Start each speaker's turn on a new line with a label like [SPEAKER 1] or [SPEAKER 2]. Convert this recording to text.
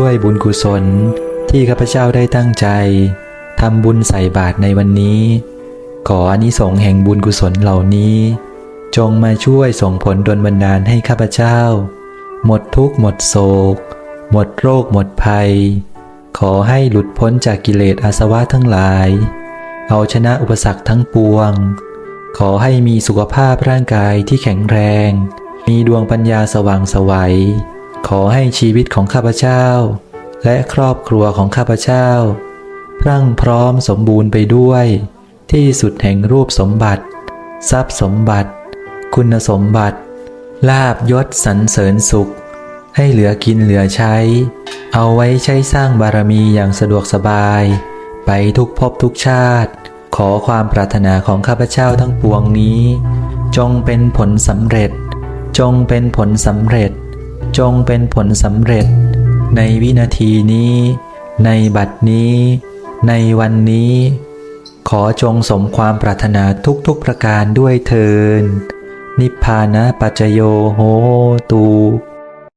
[SPEAKER 1] ด้วยบุญกุศลที่ข้าพเจ้าได้ตั้งใจทำบุญใส่บาตรในวันนี้ ขออนิสงส์แห่งบุญกุศลเหล่านี้ จงมาช่วยส่งผลดลบันดาลให้ข้าพเจ้า หมดทุกข์หมดโศก หมดโรคหมดภัย ขอให้หลุดพ้นจากกิเลสอาสวะทั้งหลาย เอาชนะอุปสรรคทั้งปวง ขอให้มีสุขภาพร่างกายที่แข็งแรง มีดวงปัญญาสว่างสวัย ขอให้ชีวิตของข้าพเจ้า และครอบครัวของข้าพเจ้า พรั่งพร้อมสมบูรณ์ไปด้วย ที่สุดแห่งรูปสมบัติ ทรัพย์สมบัติ คุณสมบัติ ลาบยศสรรเสริญสุข ให้เหลือกินเหลือใช้ เอาไว้ใช้สร้างบารมีอย่างสะดวกสบาย ไปทุกภพทุกชาติ ขอความปรารถนาของข้าพเจ้าทั้งปวงนี้ จงเป็นผลสำเร็จ จงเป็นผลสำเร็จ จงเป็นผลสำเร็จ ในวินาทีนี้ ในบัดนี้ ในวันนี้ ขอจงสมความปรารถนาทุกๆประการด้วยเทินนิพพานะปัจจโยโหตู